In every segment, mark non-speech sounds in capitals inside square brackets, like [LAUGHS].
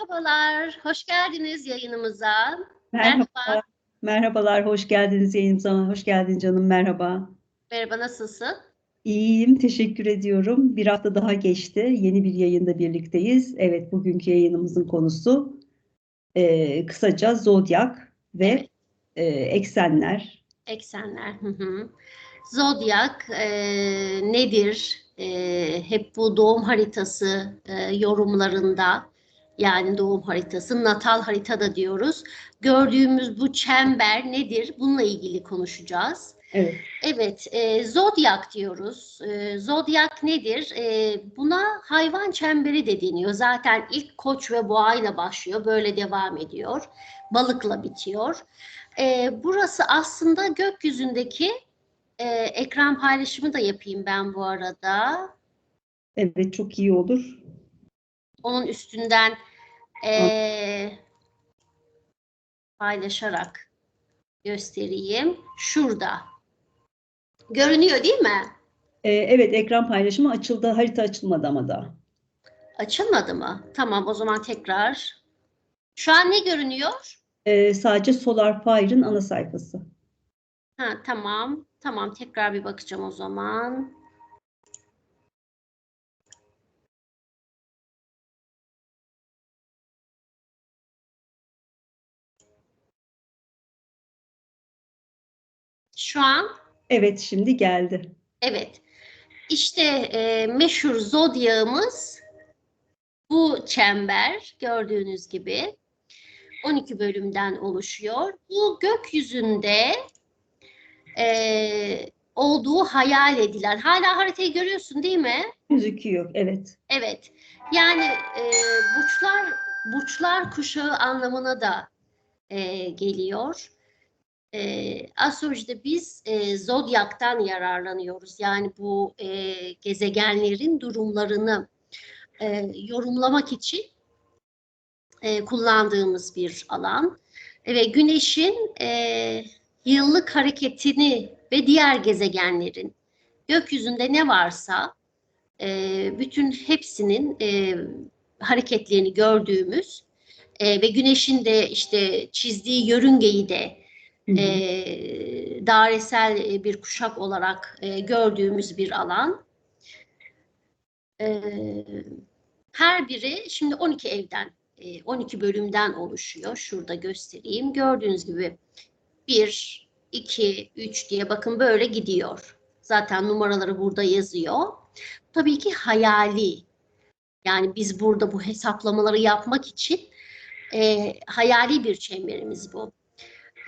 Merhabalar, hoş geldiniz yayınımıza. Merhaba. Merhaba. Merhabalar, hoş geldiniz yayınımıza. Hoş geldin canım, merhaba. Merhaba, nasılsın? İyiyim, teşekkür ediyorum. Bir hafta daha geçti. Yeni bir yayında birlikteyiz. Evet, bugünkü yayınımızın konusu e, kısaca zodyak ve Evet. e, eksenler. Eksenler. Hı hı. Zodyak e, nedir? E, hep bu doğum haritası e, yorumlarında yani doğum haritası, natal haritada diyoruz. Gördüğümüz bu çember nedir? Bununla ilgili konuşacağız. Evet, Evet, e, zodyak diyoruz. E, zodyak nedir? E, buna hayvan çemberi de deniyor. Zaten ilk koç ve boğayla başlıyor, böyle devam ediyor. Balıkla bitiyor. E, burası aslında gökyüzündeki e, ekran paylaşımı da yapayım ben bu arada. evet çok iyi olur. Onun üstünden e, paylaşarak göstereyim. Şurada. Görünüyor değil mi? E, evet, ekran paylaşımı açıldı. Harita açılmadı ama da. Açılmadı mı? Tamam o zaman tekrar. Şu an ne görünüyor? E, sadece SolarFire'ın ana sayfası. Ha tamam. Tamam tekrar bir bakacağım o zaman. Şu an Evet, şimdi geldi. Evet. İşte e, meşhur zodyağımız bu çember gördüğünüz gibi 12 bölümden oluşuyor. Bu gökyüzünde e, olduğu hayal edilen. Hala haritayı görüyorsun değil mi? Gözüküyor, evet. Evet. Yani e, burçlar burçlar kuşağı anlamına da e, geliyor. E, astrolojide biz e, zodyaktan yararlanıyoruz. Yani bu e, gezegenlerin durumlarını e, yorumlamak için e, kullandığımız bir alan. Ve Güneş'in e, yıllık hareketini ve diğer gezegenlerin gökyüzünde ne varsa e, bütün hepsinin e, hareketlerini gördüğümüz e, ve Güneş'in de işte çizdiği yörüngeyi de E, dairesel bir kuşak olarak e, gördüğümüz bir alan. E, her biri şimdi 12 evden, e, 12 bölümden oluşuyor. Şurada göstereyim. Gördüğünüz gibi 1, 2, 3 diye bakın böyle gidiyor. Zaten numaraları burada yazıyor. Tabii ki hayali. Yani biz burada bu hesaplamaları yapmak için e, hayali bir çemberimiz bu.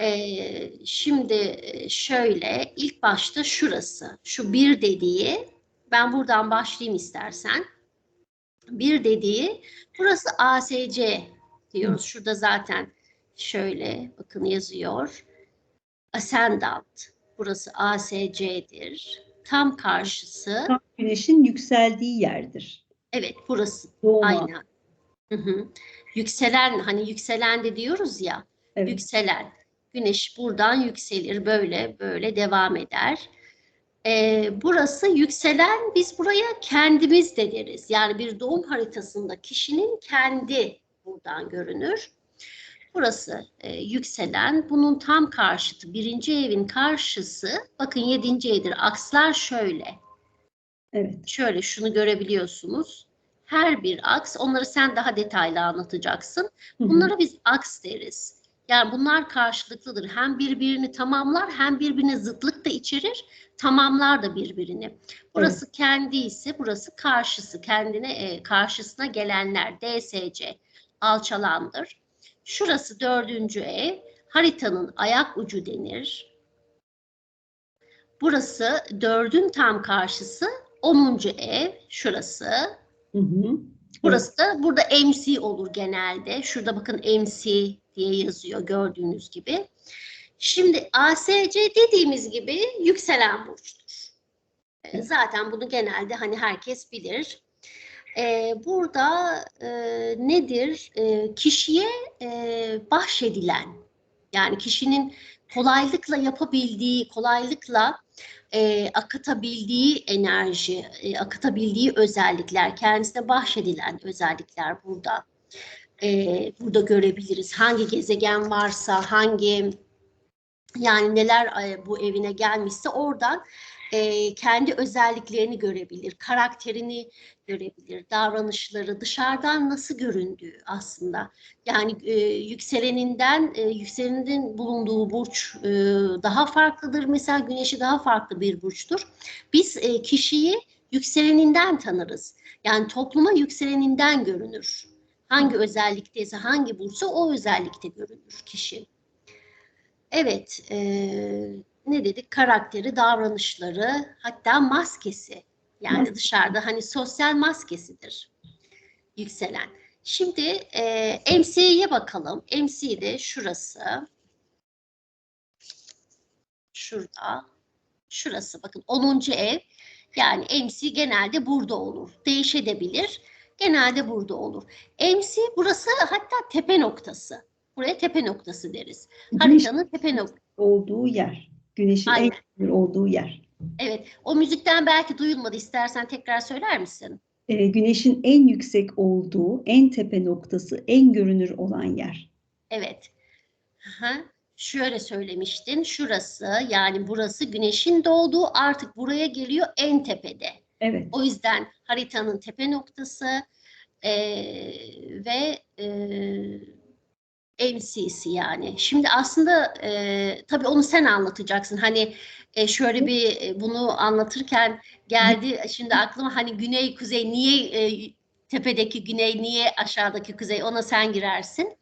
Ee, şimdi e, şöyle ilk başta şurası şu bir dediği ben buradan başlayayım istersen bir dediği burası ASC diyoruz şurada zaten şöyle bakın yazıyor ascendant burası ASC'dir tam karşısı Tam güneşin yükseldiği yerdir. evet burası Doğma. aynen Hı hı. yükselen hani yükselen de diyoruz ya Evet. yükselen. Güneş buradan yükselir böyle böyle devam eder. Ee, burası yükselen biz buraya kendimiz de deriz. Yani bir doğum haritasında kişinin kendi buradan görünür. Burası e, yükselen. Bunun tam karşıtı birinci evin karşısı. Bakın yedinci evdir. Akslar şöyle. Evet. Şöyle şunu görebiliyorsunuz. Her bir aks onları sen daha detaylı anlatacaksın. Bunlara biz aks deriz. Yani bunlar karşılıklıdır. Hem birbirini tamamlar hem birbirine zıtlık da içerir. Tamamlar da birbirini. Burası kendi ise burası karşısı. Kendine e, karşısına gelenler DSC alçalandır. Şurası dördüncü ev. Haritanın ayak ucu denir. Burası dördün tam karşısı. Onuncu ev. Şurası. Hı hı. Burası da burada MC olur genelde. Şurada bakın MC diye yazıyor gördüğünüz gibi. Şimdi ASC dediğimiz gibi yükselen burçtur. E, Zaten bunu genelde hani herkes bilir. E, burada e, nedir? E, kişiye e, bahşedilen yani kişinin kolaylıkla yapabildiği, kolaylıkla e, akıtabildiği enerji, e, akıtabildiği özellikler, kendisine bahşedilen özellikler burada e, burada görebiliriz. Hangi gezegen varsa, hangi yani neler e, bu evine gelmişse oradan e, kendi özelliklerini görebilir, karakterini görebilir, davranışları dışarıdan nasıl göründüğü aslında. Yani e, yükseleninden, e, yükselenin bulunduğu burç e, daha farklıdır. Mesela güneşi daha farklı bir burçtur. Biz e, kişiyi yükseleninden tanırız. Yani topluma yükseleninden görünür. Hangi özellikteyse, hangi burçsa o özellikte görünür kişi. Evet, e, ne dedik? Karakteri, davranışları, hatta maskesi. Yani dışarıda hani sosyal maskesidir yükselen. Şimdi e, MC'ye bakalım. MC de şurası. Şurada. Şurası bakın 10. ev. Yani MC genelde burada olur. Değişebilir. Genelde burada olur. MC burası hatta tepe noktası. Buraya tepe noktası deriz. Güneş Haritanın tepe noktası. olduğu yer. Güneşin en Aynen. görünür olduğu yer. Evet. O müzikten belki duyulmadı. İstersen tekrar söyler misin? Ee, güneşin en yüksek olduğu, en tepe noktası, en görünür olan yer. Evet. Aha. Şöyle söylemiştin. Şurası yani burası güneşin doğduğu artık buraya geliyor en tepede. Evet. O yüzden haritanın tepe noktası eee, ve eee MC'si yani. Şimdi aslında eee tabii onu sen anlatacaksın. Hani e, şöyle bir e, bunu anlatırken geldi şimdi aklıma hani güney kuzey niye e, tepedeki güney niye aşağıdaki kuzey ona sen girersin.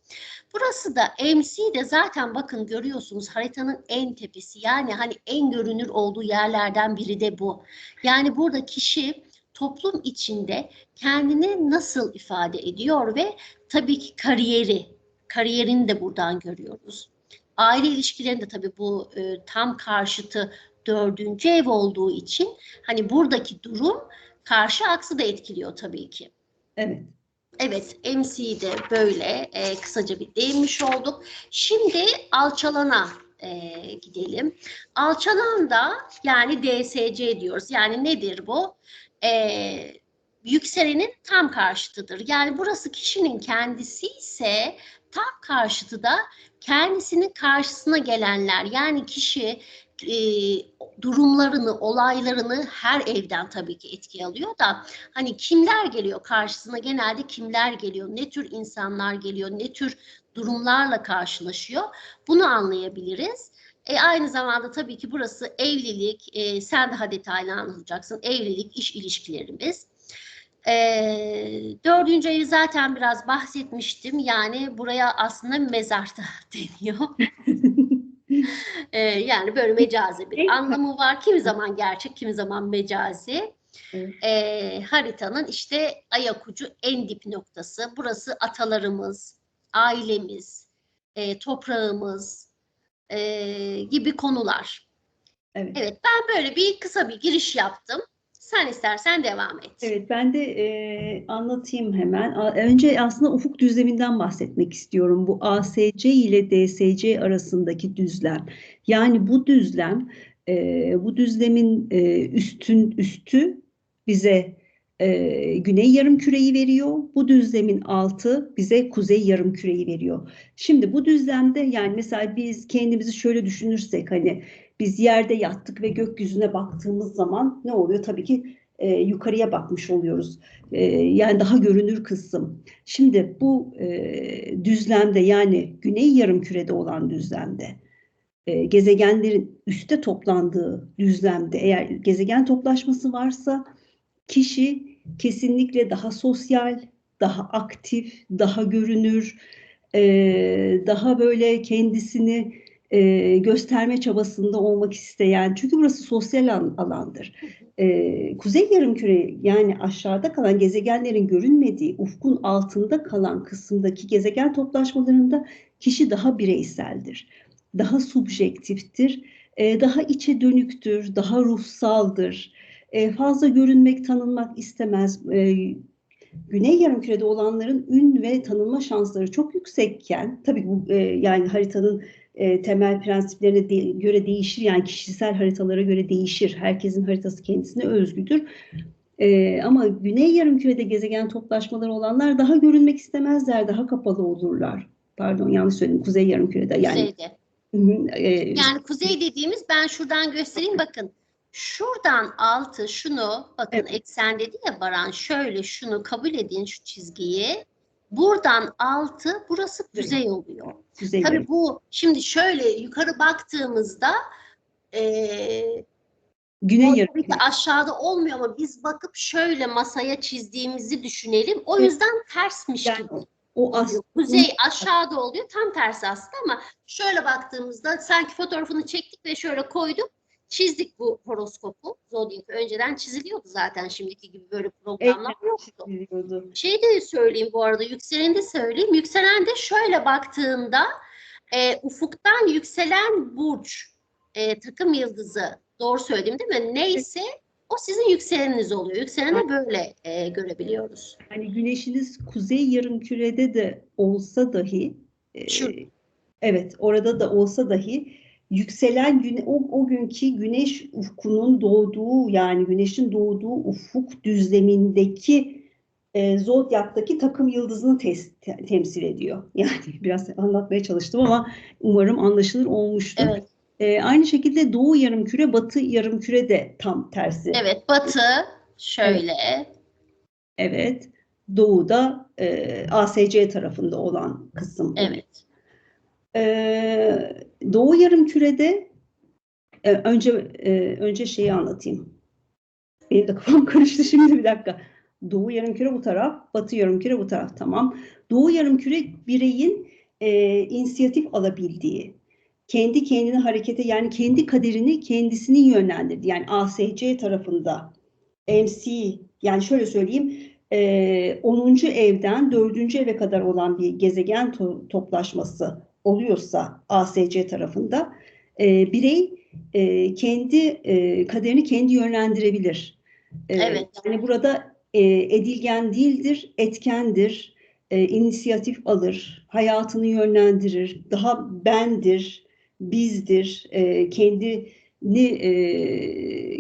Burası da MC de zaten bakın görüyorsunuz haritanın en tepesi yani hani en görünür olduğu yerlerden biri de bu. Yani burada kişi toplum içinde kendini nasıl ifade ediyor ve tabii ki kariyeri, kariyerini de buradan görüyoruz. Aile ilişkilerinde tabii bu e, tam karşıtı dördüncü ev olduğu için hani buradaki durum karşı aksı da etkiliyor tabii ki. Evet. Evet, MC'yi de böyle e, kısaca bir değinmiş olduk. Şimdi alçalana e, gidelim. Alçalan da yani DSC diyoruz. Yani nedir bu? E, yükselenin tam karşıtıdır. Yani burası kişinin kendisi ise tam karşıtı da kendisinin karşısına gelenler. Yani kişi e, durumlarını, olaylarını her evden tabii ki etki alıyor da hani kimler geliyor karşısına genelde kimler geliyor, ne tür insanlar geliyor, ne tür durumlarla karşılaşıyor bunu anlayabiliriz. E, aynı zamanda tabii ki burası evlilik, e, sen daha detaylı anlatacaksın, evlilik, iş ilişkilerimiz. E, dördüncü ayı zaten biraz bahsetmiştim. Yani buraya aslında mezarda [LAUGHS] deniyor. E, yani böyle mecazi bir anlamı var. Kimi zaman gerçek, kimi zaman mecazi. Evet. E, haritanın işte ayak ucu en dip noktası. Burası atalarımız, ailemiz, e, toprağımız e, gibi konular. Evet. Evet, ben böyle bir kısa bir giriş yaptım. Sen istersen devam et. Evet, ben de e, anlatayım hemen. Önce aslında ufuk düzleminden bahsetmek istiyorum. Bu ASC ile DSC arasındaki düzlem. Yani bu düzlem, e, bu düzlemin e, üstün üstü bize e, güney yarımküreyi veriyor. Bu düzlemin altı bize kuzey yarımküreyi veriyor. Şimdi bu düzlemde yani mesela biz kendimizi şöyle düşünürsek hani biz yerde yattık ve gökyüzüne baktığımız zaman ne oluyor? Tabii ki e, yukarıya bakmış oluyoruz. E, yani daha görünür kısım. Şimdi bu e, düzlemde yani güney yarımkürede olan düzlemde e, gezegenlerin üste toplandığı düzlemde eğer gezegen toplaşması varsa kişi kesinlikle daha sosyal, daha aktif, daha görünür, e, daha böyle kendisini e, gösterme çabasında olmak isteyen çünkü burası sosyal an- alandır. E, Kuzey yarımküre yani aşağıda kalan gezegenlerin görünmediği ufkun altında kalan kısımdaki gezegen toplaşmalarında kişi daha bireyseldir, daha subjektiftir, e, daha içe dönüktür, daha ruhsaldır. E, fazla görünmek, tanınmak istemez. E, Güney yarımkürede olanların ün ve tanınma şansları çok yüksekken, tabii bu e, yani haritanın e, temel prensiplerine de- göre değişir. Yani kişisel haritalara göre değişir. Herkesin haritası kendisine özgüdür. Ee, ama güney yarımkürede gezegen toplaşmaları olanlar daha görünmek istemezler, daha kapalı olurlar. Pardon yanlış söyledim. Kuzey yarımkürede yani. Kuzeyde. E, Yani kuzey dediğimiz ben şuradan göstereyim bakın. Şuradan altı şunu bakın Evet. eksen dedi ya Baran şöyle şunu kabul edin şu çizgiyi. Buradan altı burası kuzey oluyor. kuzey Tabii yarım- bu şimdi şöyle yukarı baktığımızda eee güney ki aşağıda olmuyor ama biz bakıp şöyle masaya çizdiğimizi düşünelim. O yüzden tersmiş Yani gibi. O as Kuzey aşağıda oluyor tam tersi aslında ama şöyle baktığımızda sanki fotoğrafını çektik ve şöyle koyduk. Çizdik bu horoskopu. Zodyak önceden çiziliyordu zaten şimdiki gibi böyle programlar yoktu. biliyordu. Şey de söyleyeyim bu arada yükseleni de söyleyeyim. Yükselen de şöyle baktığında e, ufuktan yükselen burç e, takım yıldızı doğru söyledim değil mi? Neyse o sizin yükseleniniz oluyor. Yükseleni böyle e, görebiliyoruz. Yani güneşiniz kuzey yarımkürede de olsa dahi e, Şu- evet orada da olsa dahi yükselen güne, o, o günkü güneş ufkunun doğduğu yani güneşin doğduğu ufuk düzlemindeki e, zodyaktaki takım yıldızını tes- te- temsil ediyor. [LAUGHS] Yani biraz anlatmaya çalıştım ama umarım anlaşılır olmuştur. Evet. E, aynı şekilde doğu yarımküre, batı yarımküre de tam tersi. Evet. Batı şöyle. Evet. Doğuda e, ASC tarafında olan kısım. Evet. Ee, Doğu Yarımküre'de e, önce e, önce şeyi anlatayım. Benim de kafam [LAUGHS] karıştı şimdi bir dakika. Doğu Yarımküre bu taraf, Batı Yarımküre bu taraf. Tamam. Doğu Yarımküre bireyin e, inisiyatif alabildiği, kendi kendini harekete yani kendi kaderini kendisini yönlendirdiği yani ASC tarafında MC yani şöyle söyleyeyim e, 10. evden 4. eve kadar olan bir gezegen to- toplaşması oluyorsa ASC tarafında e, birey e, kendi e, kaderini kendi yönlendirebilir. E, Evet. Yani burada e, edilgen değildir, etkendir, e, inisiyatif alır, hayatını yönlendirir, daha bendir, bizdir, e, kendini e,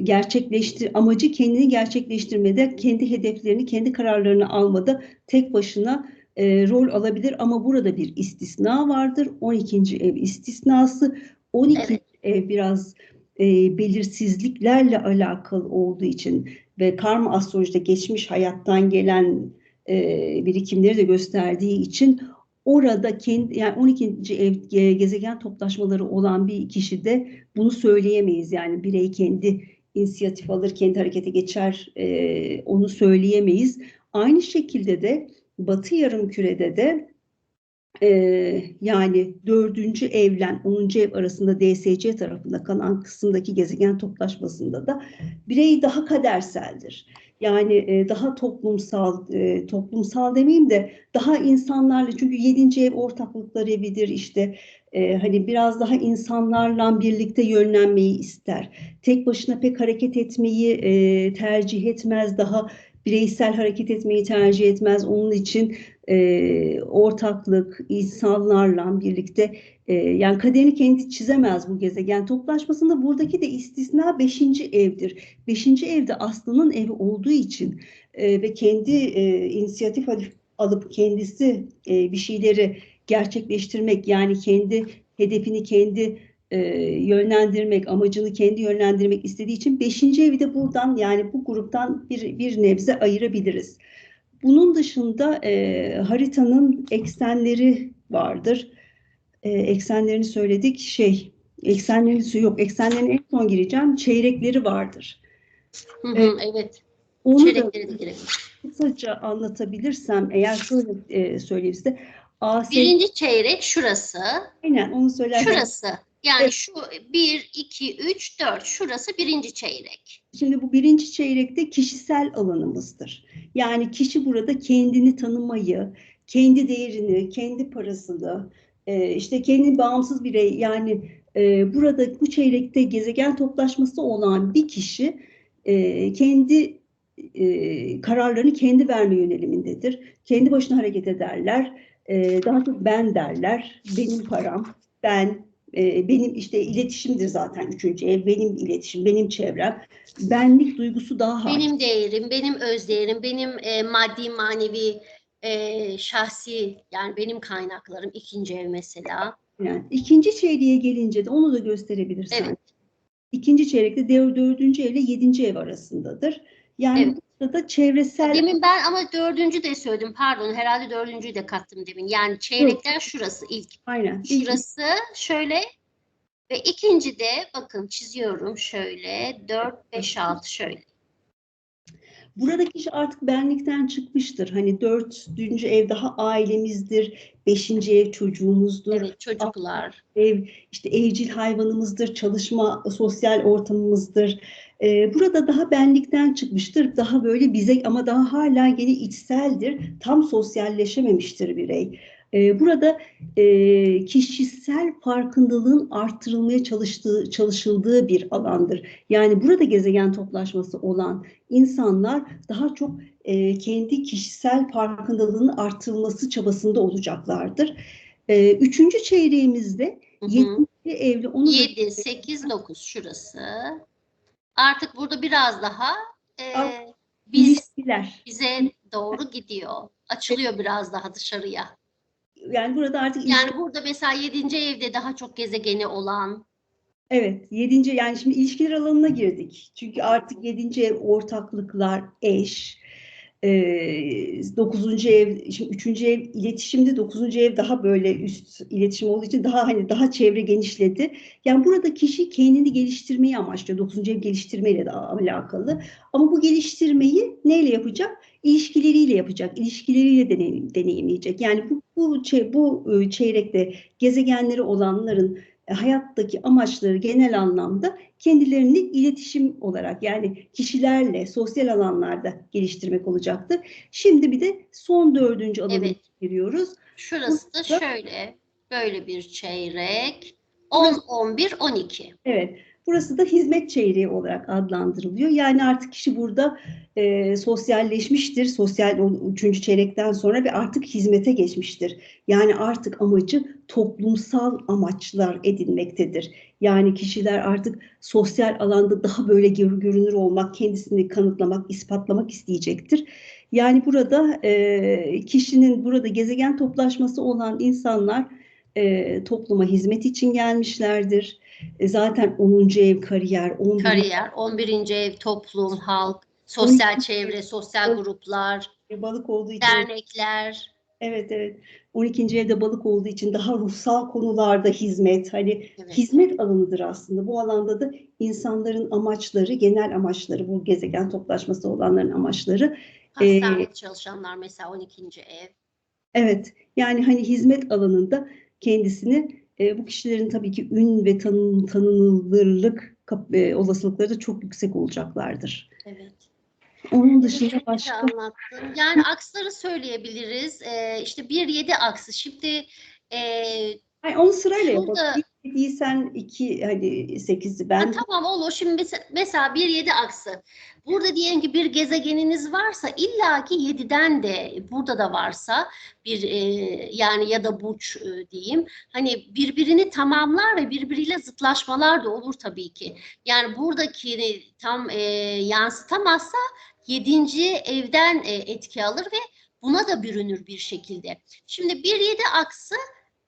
gerçekleştir, amacı kendini gerçekleştirmede, kendi hedeflerini, kendi kararlarını almada tek başına e, rol alabilir ama burada bir istisna vardır. 12. ev istisnası. 12. Evet. ev biraz e, belirsizliklerle alakalı olduğu için ve karma astrolojide geçmiş hayattan gelen e, birikimleri de gösterdiği için orada kendi yani 12. ev gezegen toplaşmaları olan bir kişi de bunu söyleyemeyiz. Yani birey kendi inisiyatif alır, kendi harekete geçer e, onu söyleyemeyiz. Aynı şekilde de Batı yarımkürede de e, yani dördüncü evlen 10. ev arasında DSC tarafında kalan kısımdaki gezegen toplaşmasında da birey daha kaderseldir. Yani e, daha toplumsal, e, toplumsal demeyeyim de daha insanlarla çünkü 7. ev ortaklıklar evidir işte e, hani biraz daha insanlarla birlikte yönlenmeyi ister. Tek başına pek hareket etmeyi e, tercih etmez, daha bireysel hareket etmeyi tercih etmez. Onun için e, ortaklık, insanlarla birlikte e, yani kaderini kendi çizemez bu gezegen toplaşmasında. Buradaki de istisna 5. evdir. 5. evde aslanın evi olduğu için e, ve kendi e, inisiyatif alıp kendisi e, bir şeyleri gerçekleştirmek yani kendi hedefini kendi e, yönlendirmek, amacını kendi yönlendirmek istediği için 5. evi de buradan yani bu gruptan bir, bir nebze ayırabiliriz. Bunun dışında e, haritanın eksenleri vardır. E, eksenlerini söyledik. Şey, eksenlerini yok, eksenlerini en son gireceğim. Çeyrekleri vardır. Hı hı, Evet. evet. Onu da Çeyrekleri de girelim. kısaca anlatabilirsem eğer şöyle e, söyleyeyim size. AS, Birinci çeyrek şurası. aynen onu söylerken Şurası. Yani Evet. şu 1, 2, 3, 4. Şurası birinci çeyrek. Şimdi bu birinci çeyrekte kişisel alanımızdır. Yani kişi burada kendini tanımayı, kendi değerini, kendi parasını, e, işte kendi bağımsız birey yani e, burada bu çeyrekte gezegen toplaşması olan bir kişi e, kendi kararlarını kendi verme yönelimindedir. Kendi başına hareket ederler. Daha çok ben derler. Benim param, ben e, benim işte iletişimdir zaten üçüncü ev, benim iletişim, benim çevrem. Benlik duygusu daha hakim. Benim değerim, benim öz değerim, benim e, maddi manevi e, şahsi yani benim kaynaklarım ikinci ev mesela. Yani ikinci çeyreğe gelince de onu da gösterebilirsen. Evet. İkinci çeyrekte dör- dördüncü evle yedinci ev arasındadır. Yani Evet. Da çevresel Demin ben ama dördüncü de söyledim pardon herhalde dördüncüyü de kattım demin. Yani çeyrekler şurası ilk. aynen. İlk- Şurası şöyle ve ikinci de bakın çiziyorum şöyle 4, 5, 6 şöyle. Buradaki kişi artık benlikten çıkmıştır. Hani dördüncü ev daha ailemizdir. Beşinci ev çocuğumuzdur. Evet çocuklar. Ev işte evcil hayvanımızdır. Çalışma sosyal ortamımızdır. Ee, burada daha benlikten çıkmıştır. Daha böyle bize ama daha hala gene içseldir. Tam sosyalleşememiştir birey. Ee, burada e, kişisel farkındalığın artırılmaya çalıştığı, çalışıldığı bir alandır. Yani burada gezegen toplaşması olan insanlar daha çok e, kendi kişisel farkındalığının artırılması çabasında olacaklardır. E, üçüncü çeyreğimizde Hı hı. yedinci evli onu da 7, 8, 9 şurası. Artık burada biraz daha e, biz ilişkiler. bize doğru gidiyor. Açılıyor biraz daha dışarıya. Yani burada artık Yani burada mesela 7. evde daha çok gezegeni olan Evet, yedinci yani şimdi ilişkiler alanına girdik. Çünkü artık yedinci ev ortaklıklar, eş, eee, dokuzuncu ev, şimdi üçüncü ev iletişimde, dokuzuncu ev daha böyle üst iletişim olduğu için daha hani daha çevre genişledi. Yani burada kişi kendini geliştirmeyi amaçlıyor. Dokuzuncu ev geliştirmeyle de alakalı. Ama bu geliştirmeyi neyle yapacak? İlişkileriyle yapacak, ilişkileriyle deneyim, deneyimleyecek. Yani bu bu, bu e, çeyrekte gezegenleri olanların e, hayattaki amaçları genel anlamda kendilerini iletişim olarak yani kişilerle sosyal alanlarda geliştirmek olacaktır. Şimdi bir de son dördüncü alana Evet. giriyoruz. şurası da şöyle böyle bir çeyrek 10, 11, 12. Evet, burası da hizmet çeyreği olarak adlandırılıyor. Yani artık kişi burada e, sosyalleşmiştir. Sosyal üçüncü çeyrekten sonra ve artık hizmete geçmiştir. Yani artık amacı toplumsal amaçlar edinmektedir. Yani kişiler artık sosyal alanda daha böyle gör- görünür olmak, kendisini kanıtlamak, ispatlamak isteyecektir. Yani burada e, kişinin burada gezegen toplaşması olan insanlar e, topluma hizmet için gelmişlerdir. E, zaten 10. ev kariyer, 11. Kariyer, 11. ev toplum, halk, sosyal çevre, sosyal gruplar, balık olduğu için dernekler. evet evet 12. evde balık olduğu için daha ruhsal konularda hizmet hani Evet. hizmet alanıdır aslında. Bu alanda da insanların amaçları, genel amaçları bu gezegen toplaşması olanların amaçları e, Hastanede çalışanlar mesela 12. ev. Evet, yani hani hizmet alanında kendisini e, bu kişilerin tabii ki ün ve tanın, tanınırlık kap- e, olasılıkları da çok yüksek olacaklardır. Evet. Onun dışında başka anlattım. Yani aksları söyleyebiliriz. Ee, işte 1-7 aksı. Şimdi e, Ay, onu sırayla yapalım. Bir değilsen iki hani sekizi ha, ben tamam olur. Şimdi mesela, mesela 1-7 aksı. Burada diyelim ki bir gezegeniniz varsa illaki 7'den de burada da varsa bir e, yani ya da burç e, diyeyim. Hani birbirini tamamlar ve birbiriyle zıtlaşmalar da olur tabii ki. Yani buradakini tam e, yansıtamazsa 7. evden e, etki alır ve buna da bürünür bir şekilde. Şimdi 1-7 aksı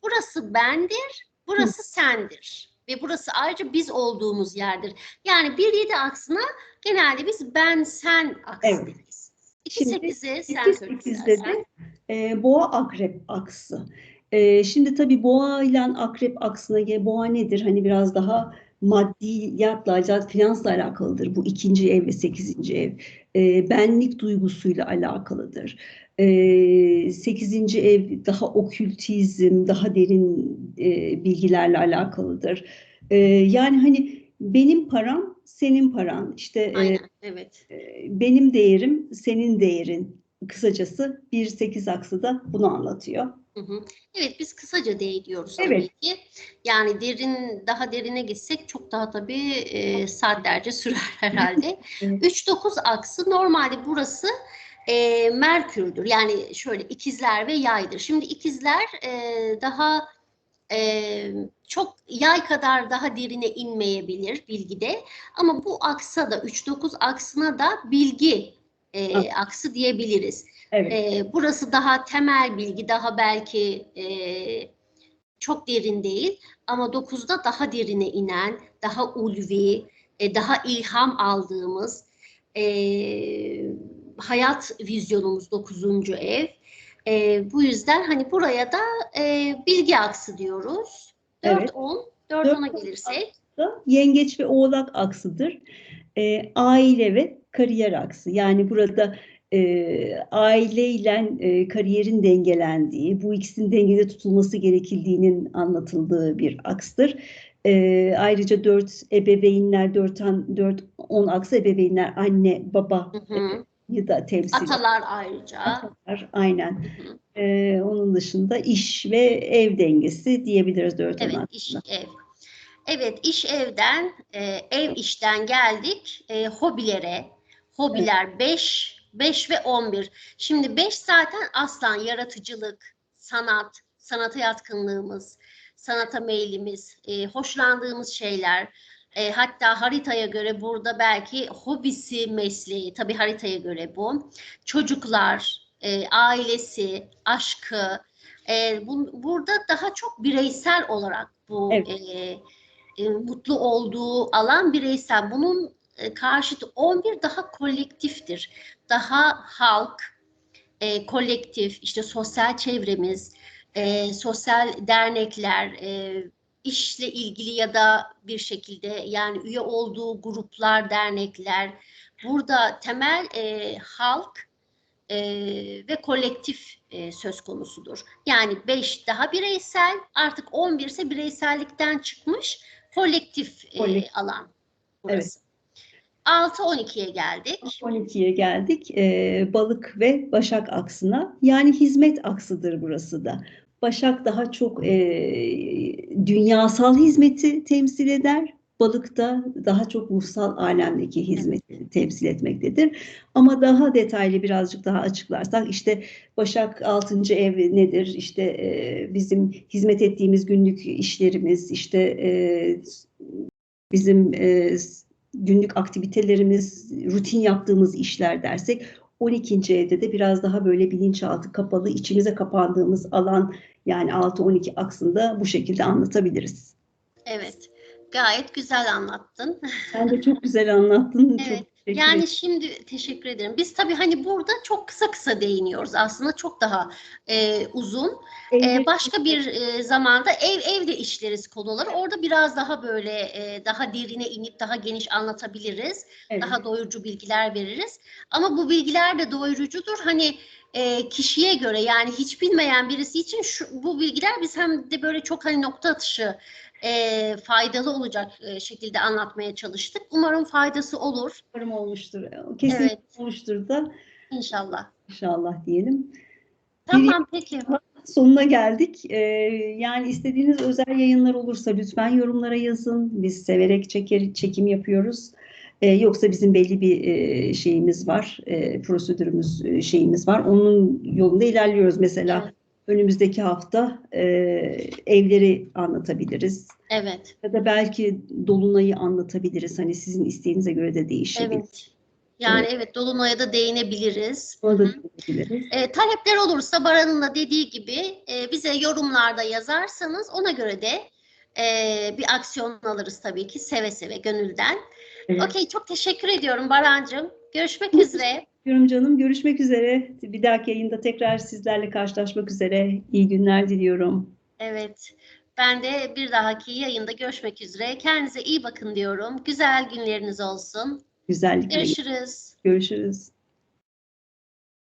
burası bendir, burası sendir. Ve burası ayrıca biz olduğumuz yerdir. Yani 1-7 aksına genelde biz ben sen aksı Evet. deriz. Şimdi 2-8'e sen 8-8'de söylersen. de e, boğa akrep aksı. E, şimdi tabii boğa ile akrep aksına boğa nedir? Hani biraz daha maddiyatla, finansla alakalıdır. Bu ikinci ev ve sekizinci ev. E, benlik duygusuyla alakalıdır. E, sekizinci ev daha okültizm, daha derin e, bilgilerle alakalıdır. E, yani hani benim param, senin paran. İşte e, Aynen, evet. e, benim değerim, senin değerin. Kısacası 1-8 aksı da bunu anlatıyor. Hı hı. Evet biz kısaca değiniyoruz Evet. tabii ki. Yani derin daha derine gitsek çok daha tabii e, saatlerce sürer [LAUGHS] herhalde. [LAUGHS] Evet. 3-9 aksı normalde burası e, Merkür'dür. Yani şöyle ikizler ve yaydır. Şimdi ikizler e, daha Ee, çok yay kadar daha derine inmeyebilir bilgide ama bu aksa da 3-9 aksına da bilgi e, aksı diyebiliriz. Evet. Ee, burası daha temel bilgi, daha belki e, çok derin değil ama 9'da daha derine inen, daha ulvi, e, daha ilham aldığımız e, hayat vizyonumuz 9. ev. E, bu yüzden hani buraya da e, bilgi aksı diyoruz. 4 Evet. 10 4 Dört 10'a on gelirsek da yengeç ve oğlak aksıdır. Ee, aile ve kariyer aksı. Yani burada e, aileyle e, kariyerin dengelendiği, bu ikisinin dengede tutulması gerekildiğinin anlatıldığı bir akstır. Ee, ayrıca dört ebeveynler, dört, an, dört on aksı ebeveynler, anne, baba Hı hı. ya da temsil atalar ayrıca. Atalar, aynen. hı. Ee, onun dışında iş ve ev dengesi diyebiliriz dört on Evet, aksına. iş ev. Evet, iş evden, e, ev işten geldik e, hobilere. Hobiler 5, 5 ve 11. Şimdi 5 zaten aslan yaratıcılık, sanat, sanata yatkınlığımız, sanata meylimiz, e, hoşlandığımız şeyler. E, hatta haritaya göre burada belki hobisi, mesleği, tabii haritaya göre bu. Çocuklar, e, ailesi, aşkı, e, bu, burada daha çok bireysel olarak bu Evet. e, e, mutlu olduğu alan bireysel. Bunun e, karşıtı 11 daha kolektiftir. Daha halk, e, kolektif, işte sosyal çevremiz, e, sosyal dernekler, e, işle ilgili ya da bir şekilde yani üye olduğu gruplar, dernekler. Burada temel e, halk e, ve kolektif e, söz konusudur. Yani 5 daha bireysel, artık 11 ise bireysellikten çıkmış kolektif e, alan burası. 6-12'ye geldik. 12'ye geldik. Ee, balık ve Başak aksına. Yani hizmet aksıdır burası da. Başak daha çok e, dünyasal hizmeti temsil eder. Balık da daha çok ruhsal alemdeki hizmeti temsil etmektedir. Ama daha detaylı birazcık daha açıklarsak işte Başak 6. ev nedir? İşte e, bizim hizmet ettiğimiz günlük işlerimiz, işte e, bizim e, günlük aktivitelerimiz, rutin yaptığımız işler dersek 12. evde de biraz daha böyle bilinçaltı kapalı, içimize kapandığımız alan yani 6-12 aksında bu şekilde anlatabiliriz. Evet. Gayet güzel anlattın. Sen de çok güzel anlattın. [LAUGHS] Çok Evet. teşekkür Yani şimdi teşekkür ederim. Biz tabii hani burada çok kısa kısa değiniyoruz. Aslında çok daha e, uzun. Evlilik- başka bir e, zamanda ev evde işleriz konuları. Orada biraz daha böyle e, daha derine inip daha geniş anlatabiliriz. Evet. Daha doyurucu bilgiler veririz. Ama bu bilgiler de doyurucudur. Hani e, kişiye göre yani hiç bilmeyen birisi için şu, bu bilgiler biz hem de böyle çok hani nokta atışı e, faydalı olacak e, şekilde anlatmaya çalıştık. Umarım faydası olur Umarım olmuştur. Kesin Evet. olmuştur da inşallah. inşallah diyelim. Tamam peki. [LAUGHS] Sonuna geldik. Ee, yani istediğiniz özel yayınlar olursa lütfen yorumlara yazın. Biz severek çeker, çekim yapıyoruz. Ee, yoksa bizim belli bir e, şeyimiz var, e, prosedürümüz e, şeyimiz var. Onun yolunda ilerliyoruz. Mesela Evet. Önümüzdeki hafta e, evleri anlatabiliriz. Evet. Ya da belki dolunayı anlatabiliriz. Hani sizin isteğinize göre de değişebilir. Evet. Yani evet Dolunay'a da değinebiliriz. Ona da Hı hı. değinebiliriz. E, talepler olursa Baran'ın da dediği gibi e, bize yorumlarda yazarsanız ona göre de e, bir aksiyon alırız tabii ki seve seve gönülden. Evet. Okey çok teşekkür ediyorum Barancığım. Görüşmek üzere. Diyorum canım. Görüşmek üzere. Bir dahaki yayında tekrar sizlerle karşılaşmak üzere. İyi günler diliyorum. Evet. Ben de bir dahaki yayında görüşmek üzere. Kendinize iyi bakın diyorum. Güzel günleriniz olsun. Güzellikle Görüşürüz. görüşürüz.